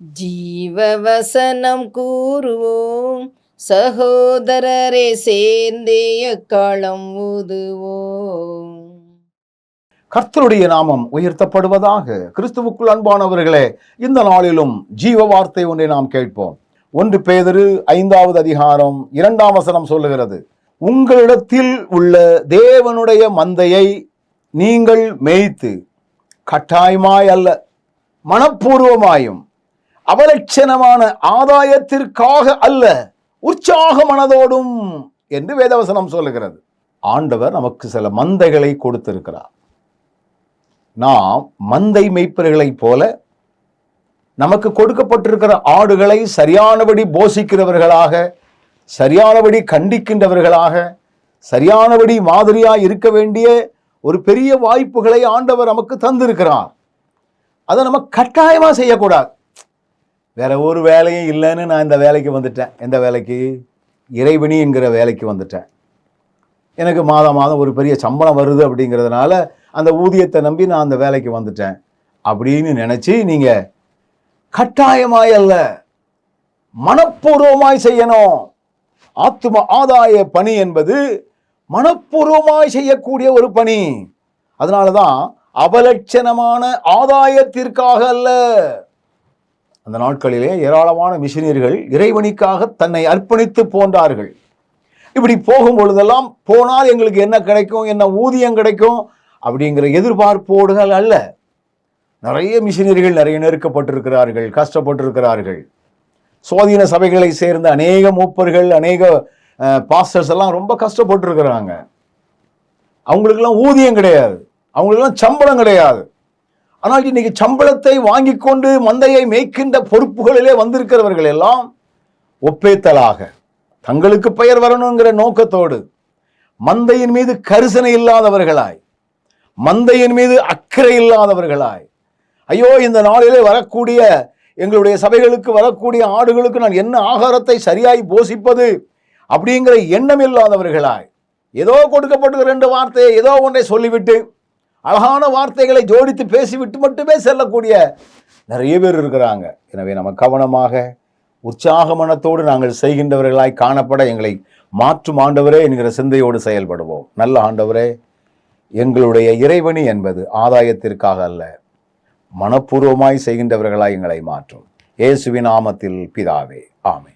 ஜீவவசனம் கூறுவோம். சகோதரரே சேர்ந்தே எக்காலம் ஊதுவோம். கர்த்தருடைய நாமம் உயர்த்தப்படுவதாக கிறிஸ்துவுக்குள் அன்பானவர்களே இந்த நாளிலும் ஜீவ வார்த்தை ஒன்றை நாம் கேட்போம். ஒன்று பேதரு ஐந்தாவது அதிகாரம் இரண்டாம் வசனம் சொல்லுகிறது உங்களிடத்தில் உள்ள தேவனுடைய மந்தையை நீங்கள் மேய்த்து கட்டாயமாய் அல்ல மனப்பூர்வமாயும் அவலட்சணமான ஆதாயத்திற்காக அல்ல உற்சாக மனதோடும் என்று வேதவசனம் சொல்லுகிறது. ஆண்டவர் நமக்கு சில மந்தைகளை கொடுத்திருக்கிறார். நாம் மந்தை மெய்ப்பர்களைப் போல நமக்கு கொடுக்கப்பட்டிருக்கிற ஆடுகளை சரியானபடி போஷிக்கிறவர்களாக சரியானபடி கண்டிக்கின்றவர்களாக சரியானபடி மாதிரியாக இருக்க வேண்டிய ஒரு பெரிய வாய்ப்புகளை ஆண்டவர் நமக்கு தந்திருக்கிறார். அதை நம்ம கட்டாயமாக செய்யக்கூடாது. வேற ஒரு வேலையும் இல்லைன்னு நான் இந்த வேலைக்கு வந்துட்டேன். எந்த வேலைக்கு? இறைவனி என்கிற வேலைக்கு வந்துட்டேன். எனக்கு மாதம் மாதம் ஒரு பெரிய சம்பளம் வருது அப்படிங்கிறதுனால அந்த ஊதியத்தை நம்பி நான் அந்த வேலைக்கு வந்துட்டேன். அப்படின்னு நினச்சி நீங்கள் கட்டாயமாய் அல்ல மனப்பூர்வமாய் செய்யணும். ஆத்தும ஆதாய பணி என்பது மனப்பூர்வமாய் செய்யக்கூடிய ஒரு பணி. அதனால தான் அபலட்சணமான ஆதாயத்திற்காக அல்ல அந்த நாட்களிலே ஏராளமான மிஷினியர்கள் இறைவனிக்காக தன்னை அர்ப்பணித்து போன்றார்கள். இப்படி போகும் பொழுதெல்லாம் போனால் எங்களுக்கு என்ன கிடைக்கும் என்ன ஊதியம் கிடைக்கும் அப்படிங்கிற எதிர்பார்ப்போடுகள் அல்ல. நிறைய மிஷினரிகள் நிறைய நெருக்கப்பட்டிருக்கிறார்கள் கஷ்டப்பட்டிருக்கிறார்கள். சுவாதீன சபைகளை சேர்ந்த அநேக மூப்பர்கள் அநேக பாஸ்டர்ஸ் எல்லாம் ரொம்ப கஷ்டப்பட்டிருக்கிறாங்க. அவங்களுக்கெல்லாம் ஊதியம் கிடையாது. அவங்களுக்கெல்லாம் சம்பளம் கிடையாது. ஆனால் இன்னைக்கு சம்பளத்தை வாங்கி கொண்டு மந்தையை மேய்க்கின்ற பொறுப்புகளிலே வந்திருக்கிறவர்கள் எல்லாம் ஒப்பேத்தலாக தங்களுக்கு பெயர் வரணுங்கிற நோக்கத்தோடு மந்தையின் மீது கரிசனை இல்லாதவர்களாய் மந்தையின் மீது அக்கறை இல்லாதவர்களாய் ஐயோ இந்த நாளிலே வரக்கூடிய எங்களுடைய சபைகளுக்கு வரக்கூடிய ஆடுகளுக்கு நான் என்ன ஆகாரத்தை சரியாய் போஷிப்பது அப்படிங்கிற எண்ணம் இல்லாதவர்களாய் ஏதோ கொடுக்கப்பட்ட ரெண்டு வார்த்தையை ஏதோ ஒன்றை சொல்லிவிட்டு அழகான வார்த்தைகளை ஜோடித்து பேசிவிட்டு மட்டுமே செல்லக்கூடிய நிறைய பேர் இருக்கிறாங்க. எனவே நம்ம கவனமாக உற்சாக மனத்தோடு நாங்கள் செய்கின்றவர்களாய் காணப்பட எங்களை மாற்றும் ஆண்டவரே என்கிற சிந்தையோடு செயல்படுவோம். நல்ல ஆண்டவரே எங்களுடைய இறைவனி என்பது ஆதாயத்திற்காக அல்ல மனப்பூர்வமாய் செய்கின்றவர்களாய் எங்களை மாற்றும். இயேசுவின் நாமத்தில் பிதாவே ஆமை